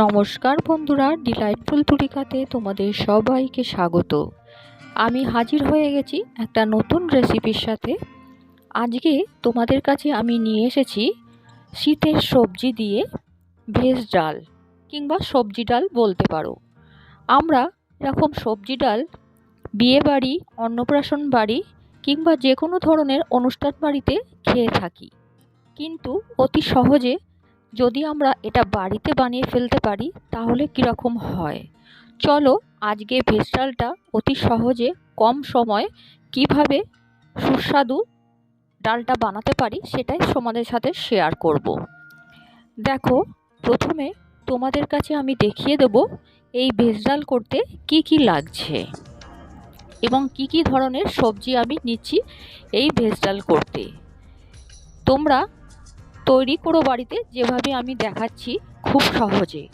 নমস্কার বন্ধুরা ডিলাইটফুল তুলিকাতে তোমাদের সবাইকে স্বাগত। আমি হাজির হয়ে গেছি একটা নতুন রেসিপির সাথে। আজকে তোমাদের কাছে আমি নিয়ে এসেছি শীতের সবজি দিয়ে ভেজ ডাল কিংবা সবজি ডাল বলতে পারো। আমরা এরকম সবজি ডাল বিয়ে বাড়ি, অন্নপ্রাশন বাড়ি কিংবা যে কোনো ধরনের অনুষ্ঠান বাড়িতে খেয়ে থাকি। কিন্তু অতি সহজে যদি আমরা এটা বাড়িতে বানিয়ে ফেলতে পারি, তাহলে কীরকম হয় চলো আজকে ভেজ ডালটা অতি সহজে কম সময় কীভাবে সুস্বাদু ডালটা বানাতে পারি সেটাই তোমাদের সাথে শেয়ার করব। দেখো, প্রথমে তোমাদের কাছে আমি দেখিয়ে দেব এই ভেজ ডাল করতে কি কি লাগছে এবং কি কি ধরনের সবজি আমি নিচ্ছি এই ভেজ ডাল করতে তোমরা তৈরি করো বাড়িতে যেভাবে আমি দেখাচ্ছি খুব সহজে।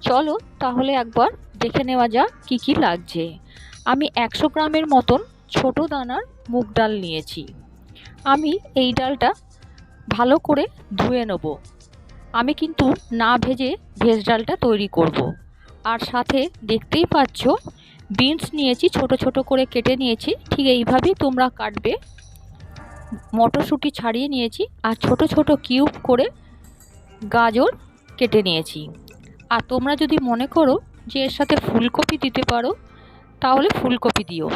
চলো তাহলে একবার দেখে নেওয়া যাক কী কী লাগছে। আমি একশো গ্রামের মতন ছোট দানার মুগ ডাল নিয়েছি। আমি এই ডালটা ভালো করে ধুয়ে নেব। আমি কিন্তু না ভেজে ভেজ ডালটা তৈরি করব। আর সাথে দেখতেই পাচ্ছ, বিনস নিয়েছি, ছোট ছোট করে কেটে নিয়েছি। ঠিক এইভাবেই তোমরা কাটবে মটরশুঁটি ছাড়িয়ে নিয়েছি আর ছোট ছোট কিউব করে গাজর কেটে নিয়েছি। আর তোমরা যদি মনে করো যে এর সাথে ফুলকপি দিতে পারো, তাহলে ফুলকপি দিও।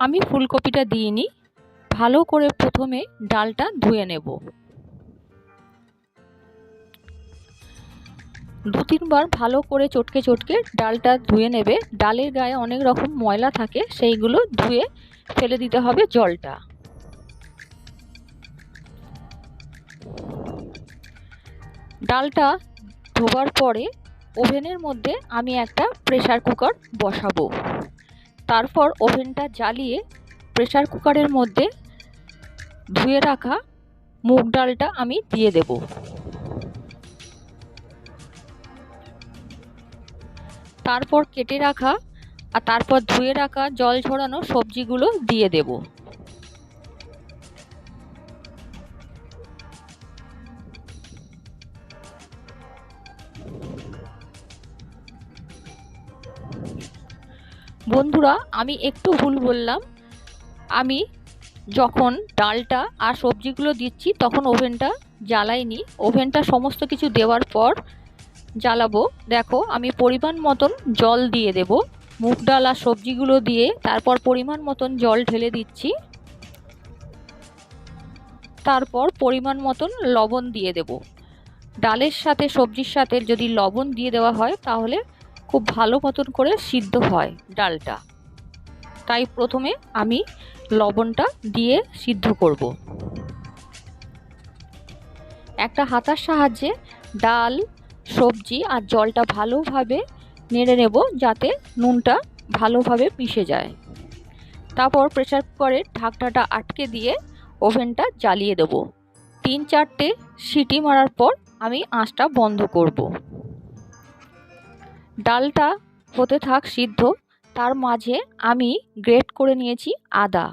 আমি ফুলকপিটা দিইনি, ভালো করে প্রথমে ডালটা ধুয়ে নেব। দু তিনবার ভালো করে চটকে চটকে ডালটা ধুয়ে নেবে। ডালের গায়ে অনেক রকম ময়লা থাকে, সেইগুলো ধুয়ে ফেলে দিতে হবে জলটা। ডালটা ধোবার পরে ওভেনের মধ্যে আমি একটা প্রেশার কুকার বসাবো। তারপর ওভেনটা জ্বালিয়ে প্রেশার কুকারের মধ্যে ধুয়ে রাখা মুগ ডালটা আমি দিয়ে দেব। তারপর কেটে রাখা আর তারপর ধুয়ে রাখা জল ঝরানো সবজিগুলো দিয়ে দেবো। বন্ধুরা, আমি একটু ভুল বললাম। আমি যখন ডালটা আর সবজিগুলো দিচ্ছি, তখন ওভেনটা জ্বালাইনি। ওভেনটা সমস্ত কিছু দেওয়ার পর জ্বালাবো। দেখো, আমি পরিমাণ মতন জল দিয়ে দেব। মুগ ডাল আর সবজিগুলো দিয়ে তারপর পরিমাণ মতন জল ঢেলে দিচ্ছি। তারপর পরিমাণ মতন লবণ দিয়ে দেব। ডালের সাথে সবজির সাথে যদি লবণ দিয়ে দেওয়া হয়, তাহলে খুব ভালো মতন করে সিদ্ধ হয় ডালটা। তাই প্রথমে আমি লবণটা দিয়ে সিদ্ধ করব। একটা হাতার সাহায্যে ডাল, সবজি আর জলটা ভালোভাবে নেড়ে নেব যাতে নুনটা ভালোভাবে মিশে যায়। তারপর প্রেসার কুকারের ঢাকনাটা আটকে দিয়ে ওভেনটা জ্বালিয়ে দেব। তিন চারটে সিটি মারার পর আমি আঁচটা বন্ধ করব। ডালটা হতে থাক সিদ্ধ, তার মাঝে আমি গ্রেট করে নিয়েছি আদা।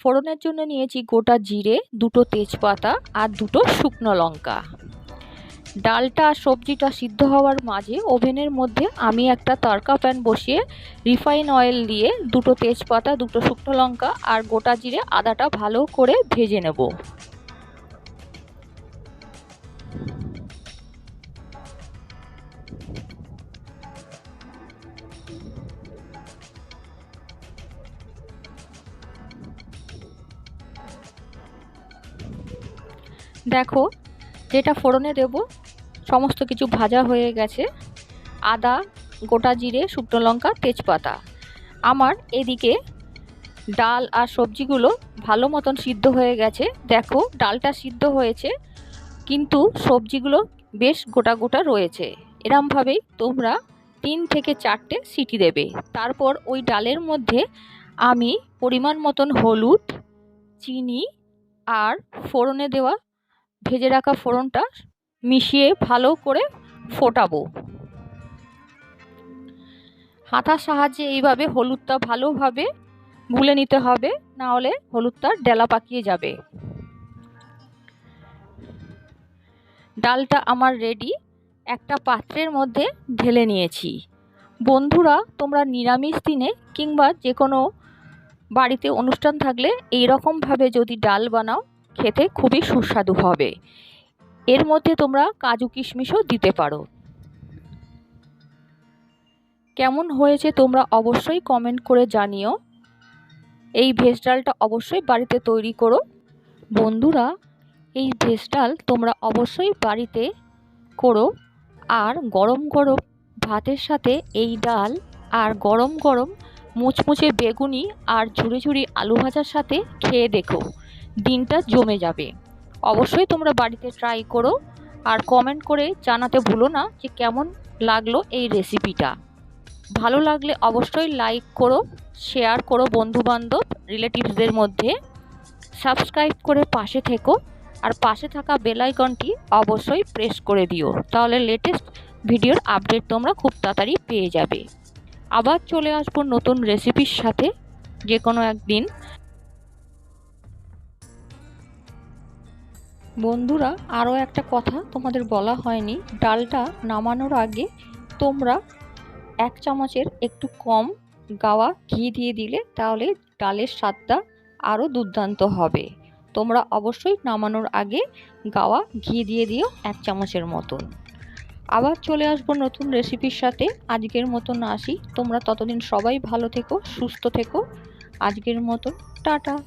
ফোড়নের জন্য নিয়েছি গোটা জিরে, দুটো তেজপাতা আর দুটো শুকনো লঙ্কা। ডালটা আর সবজিটা সিদ্ধ হওয়ার মাঝে ওভেনের মধ্যে আমি একটা তরকা প্যান বসিয়ে রিফাইন অয়েল দিয়ে দুটো তেজপাতা, দুটো শুকনো লঙ্কা আর গোটা জিরে আদাটা ভালো করে ভেজে নেব। দেখো, যেটা ফোড়নে দেব, সমস্ত কিছু ভাজা হয়ে গেছে। আদা, গোটা জিরে, শুকনো লঙ্কা, তেজপাতা। আমার এদিকে ডাল আর সবজিগুলো ভালো মতন সিদ্ধ হয়ে গেছে। দেখো, ডালটা সিদ্ধ হয়েছে, কিন্তু সবজিগুলো বেশ গোটা গোটা রয়েছে। এরমভাবেই তোমরা তিন থেকে চারটে সিটি দেবে। তারপর ওই ডালের মধ্যে আমি পরিমাণ মতন হলুদ, চিনি আর ফোড়নে দেওয়া ভেজে রাখা ফোড়নটা মিশিয়ে ভালো করে ফোটাবো। হাতার সাহায্যে এইভাবে হলুদটা ভালোভাবে গুলে নিতে হবে, না হলে হলুদটা ডেলা পাকিয়ে যাবে। ডালটা আমার রেডি একটা পাত্রের মধ্যে ঢেলে নিয়েছি। বন্ধুরা, তোমরা নিরামিষ দিনে কিংবা যে কোনো বাড়িতে অনুষ্ঠান থাকলে এই রকমভাবে যদি ডাল বানাও খেতে খুবই সুস্বাদু হবে। এর মধ্যে তোমরা কাজু কিশমিশও দিতে পারো। কেমন হয়েছে তোমরা অবশ্যই কমেন্ট করে জানিও। এই ভেজ ডালটা অবশ্যই বাড়িতে তৈরি করো। বন্ধুরা, এই ভেজ ডাল তোমরা অবশ্যই বাড়িতে করো। আর গরম গরম ভাতের সাথে এই ডাল আর গরম গরম মুচমুচে বেগুনি আর ঝুড়ি ঝুড়ি আলু ভাজার সাথে খেয়ে দেখো। দিনটা জমে যাবে। অবশ্যই তোমরা বাড়িতে ট্রাই করো আর কমেন্ট করে জানাতে ভুলো না যে কেমন লাগল এই রেসিপিটা ভালো লাগলে অবশ্যই লাইক করো শেয়ার করো বন্ধুবান্ধব রিলেটিভসদের মধ্যে। সাবস্ক্রাইব করে পাশে থেকো আর পাশে থাকা বেল আইকনটি অবশ্যই প্রেস করে দিও। তাহলে লেটেস্ট ভিডিওর আপডেট তোমরা খুব তাড়াতাড়ি পেয়ে যাবে। আবার চলে আসব নতুন রেসিপির সাথে। যে কোনো একদিন বন্ধুরা, আরও একটা কথা তোমাদের বলা হয়নি। ডালটা নামানোর আগে তোমরা এক চামচের একটু কম গাওয়া ঘি দিয়ে দিলে তাহলে ডালের স্বাদটা আরও দুর্দান্ত হবে। তোমরা অবশ্যই নামানোর আগে গাওয়া ঘি দিয়ে দিও এক চামচের মতন। আবার চলে আসব নতুন রেসিপির সাথে। আজকের মতন আসি। তোমরা ততদিন সবাই ভালো থেকো, সুস্থ থেকো। আজকের মতন, টাটা।